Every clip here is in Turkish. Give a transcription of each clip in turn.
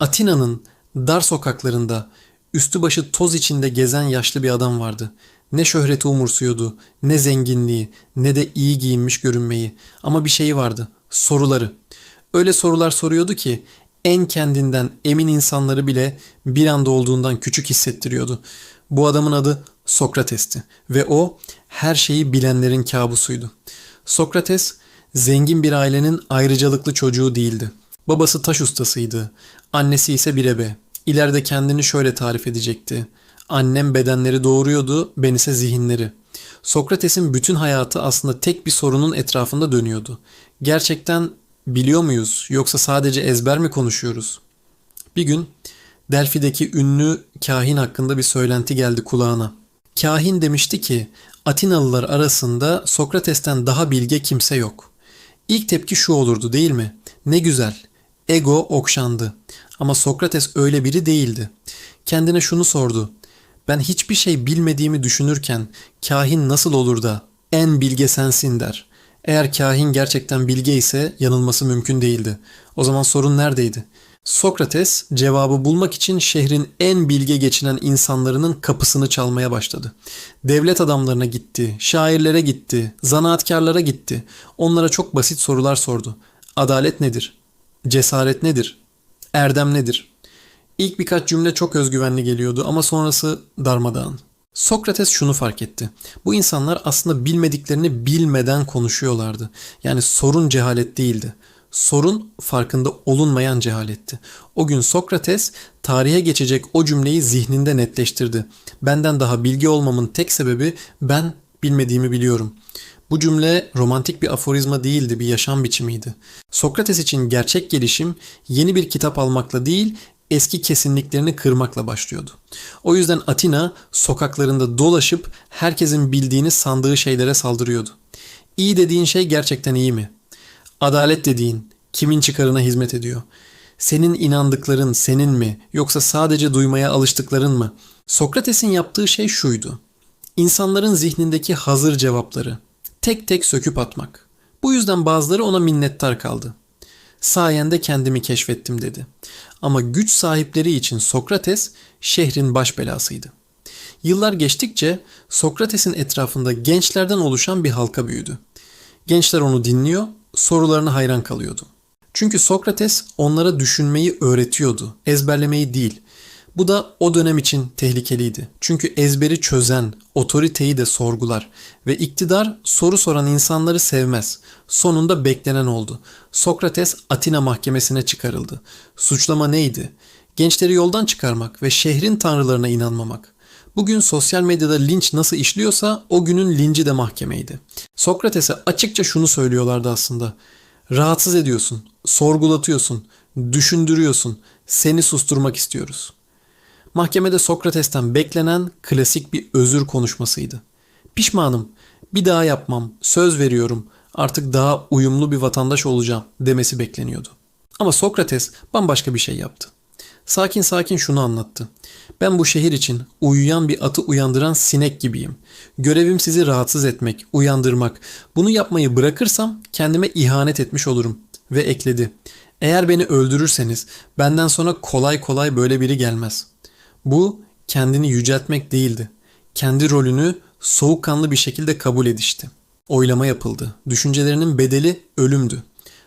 Atina'nın dar sokaklarında üstü başı toz içinde gezen yaşlı bir adam vardı. Ne şöhreti umursuyordu, ne zenginliği, ne de iyi giyinmiş görünmeyi. Ama bir şeyi vardı, soruları. Öyle sorular soruyordu ki en kendinden emin insanları bile bir anda olduğundan küçük hissettiriyordu. Bu adamın adı Sokrates'ti ve o her şeyi bilenlerin kabusuydu. Sokrates zengin bir ailenin ayrıcalıklı çocuğu değildi. Babası taş ustasıydı. Annesi ise bir ebe. İleride kendini şöyle tarif edecekti. Annem bedenleri doğuruyordu, ben ise zihinleri. Sokrates'in bütün hayatı aslında tek bir sorunun etrafında dönüyordu. Gerçekten biliyor muyuz yoksa sadece ezber mi konuşuyoruz? Bir gün Delfi'deki ünlü kahin hakkında bir söylenti geldi kulağına. Kahin demişti ki Atinalılar arasında Sokrates'ten daha bilge kimse yok. İlk tepki şu olurdu değil mi? Ne güzel. Ego okşandı. Ama Sokrates öyle biri değildi. Kendine şunu sordu. Ben hiçbir şey bilmediğimi düşünürken kahin nasıl olur da en bilge sensin der. Eğer kahin gerçekten bilge ise yanılması mümkün değildi. O zaman sorun neredeydi? Sokrates cevabı bulmak için şehrin en bilge geçinen insanlarının kapısını çalmaya başladı. Devlet adamlarına gitti, şairlere gitti, zanaatkarlara gitti. Onlara çok basit sorular sordu. Adalet nedir? Cesaret nedir? Erdem nedir? İlk birkaç cümle çok özgüvenli geliyordu ama sonrası darmadağın. Sokrates şunu fark etti. Bu insanlar aslında bilmediklerini bilmeden konuşuyorlardı. Yani sorun cehalet değildi. Sorun farkında olunmayan cehaletti. O gün Sokrates tarihe geçecek o cümleyi zihninde netleştirdi. Benden daha bilgi olmamın tek sebebi ben bilmediğimi biliyorum. Bu cümle romantik bir aforizma değildi, bir yaşam biçimiydi. Sokrates için gerçek gelişim yeni bir kitap almakla değil, eski kesinliklerini kırmakla başlıyordu. O yüzden Atina sokaklarında dolaşıp herkesin bildiğini sandığı şeylere saldırıyordu. İyi dediğin şey gerçekten iyi mi? Adalet dediğin kimin çıkarına hizmet ediyor? Senin inandıkların senin mi yoksa sadece duymaya alıştıkların mı? Sokrates'in yaptığı şey şuydu. İnsanların zihnindeki hazır cevapları tek tek söküp atmak. Bu yüzden bazıları ona minnettar kaldı. Sayende kendimi keşfettim dedi. Ama güç sahipleri için Sokrates şehrin baş belasıydı. Yıllar geçtikçe Sokrates'in etrafında gençlerden oluşan bir halka büyüdü. Gençler onu dinliyor, sorularına hayran kalıyordu. Çünkü Sokrates onlara düşünmeyi öğretiyordu, ezberlemeyi değil. Bu da o dönem için tehlikeliydi. Çünkü ezberi çözen, otoriteyi de sorgular ve iktidar soru soran insanları sevmez. Sonunda beklenen oldu. Sokrates Atina mahkemesine çıkarıldı. Suçlama neydi? Gençleri yoldan çıkarmak ve şehrin tanrılarına inanmamak. Bugün sosyal medyada linç nasıl işliyorsa o günün linci de mahkemeydi. Sokrates'e açıkça şunu söylüyorlardı aslında. Rahatsız ediyorsun, sorgulatıyorsun, düşündürüyorsun, seni susturmak istiyoruz.'' Mahkemede Sokrates'ten beklenen klasik bir özür konuşmasıydı. Pişmanım, bir daha yapmam, söz veriyorum, artık daha uyumlu bir vatandaş olacağım demesi bekleniyordu. Ama Sokrates bambaşka bir şey yaptı. Sakin sakin şunu anlattı. Ben bu şehir için uyuyan bir atı uyandıran sinek gibiyim. Görevim sizi rahatsız etmek, uyandırmak. Bunu yapmayı bırakırsam kendime ihanet etmiş olurum. Ve ekledi. Eğer beni öldürürseniz benden sonra kolay kolay böyle biri gelmez. Bu kendini yüceltmek değildi. Kendi rolünü soğukkanlı bir şekilde kabul edişti. Oylama yapıldı. Düşüncelerinin bedeli ölümdü.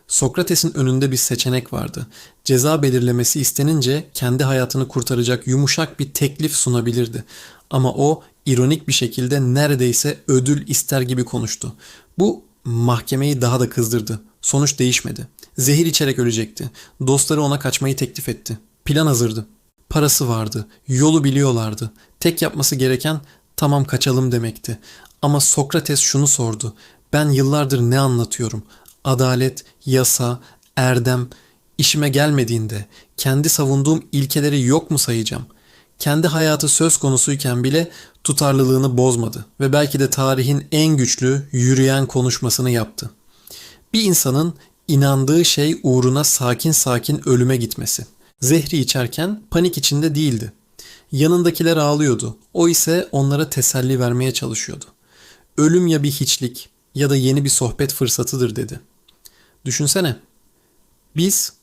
Sokrates'in önünde bir seçenek vardı. Ceza belirlemesi istenince kendi hayatını kurtaracak yumuşak bir teklif sunabilirdi. Ama o ironik bir şekilde neredeyse ödül ister gibi konuştu. Bu mahkemeyi daha da kızdırdı. Sonuç değişmedi. Zehir içerek ölecekti. Dostları ona kaçmayı teklif etti. Plan hazırdı. Parası vardı, yolu biliyorlardı. Tek yapması gereken tamam kaçalım demekti. Ama Sokrates şunu sordu. Ben yıllardır ne anlatıyorum? Adalet, yasa, erdem işime gelmediğinde kendi savunduğum ilkeleri yok mu sayacağım? Kendi hayatı söz konusuyken bile tutarlılığını bozmadı ve belki de tarihin en güçlü yürüyen konuşmasını yaptı. Bir insanın inandığı şey uğruna sakin sakin ölüme gitmesi. Zehri içerken panik içinde değildi. Yanındakiler ağlıyordu. O ise onlara teselli vermeye çalışıyordu. Ölüm ya bir hiçlik ya da yeni bir sohbet fırsatıdır dedi. Düşünsene. Biz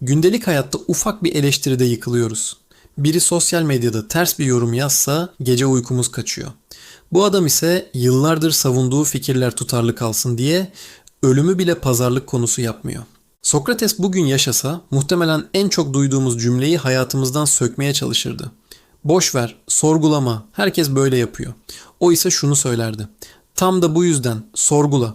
Gündelik hayatta ufak bir eleştiride yıkılıyoruz. Biri sosyal medyada ters bir yorum yazsa gece uykumuz kaçıyor. Bu adam ise yıllardır savunduğu fikirler tutarlı kalsın diye ölümü bile pazarlık konusu yapmıyor. Sokrates bugün yaşasa muhtemelen en çok duyduğumuz cümleyi hayatımızdan sökmeye çalışırdı. Boş ver, sorgulama, herkes böyle yapıyor. O ise şunu söylerdi. Tam da bu yüzden sorgula.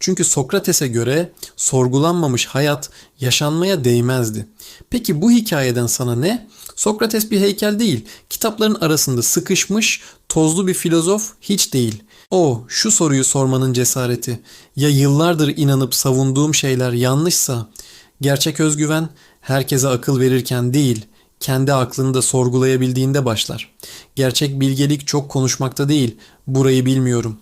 Çünkü Sokrates'e göre sorgulanmamış hayat yaşanmaya değmezdi. Peki bu hikayeden sana ne? Sokrates bir heykel değil, kitapların arasında sıkışmış, tozlu bir filozof hiç değil. O, şu soruyu sormanın cesareti. Ya yıllardır inanıp savunduğum şeyler yanlışsa? Gerçek özgüven herkese akıl verirken değil, kendi aklını da sorgulayabildiğinde başlar. Gerçek bilgelik çok konuşmakta değil, burayı bilmiyorum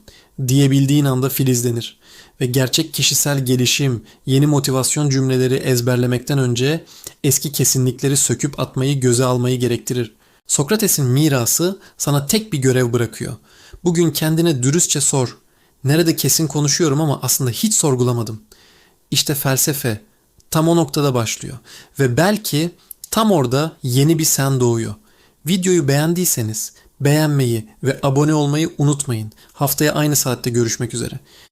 diyebildiğin anda filizlenir. Ve gerçek kişisel gelişim, yeni motivasyon cümleleri ezberlemekten önce eski kesinlikleri söküp atmayı göze almayı gerektirir. Sokrates'in mirası sana tek bir görev bırakıyor. Bugün kendine dürüstçe sor. Nerede kesin konuşuyorum ama aslında hiç sorgulamadım. İşte felsefe tam o noktada başlıyor ve belki tam orada yeni bir sen doğuyor. Videoyu beğendiyseniz beğenmeyi ve abone olmayı unutmayın. Haftaya aynı saatte görüşmek üzere.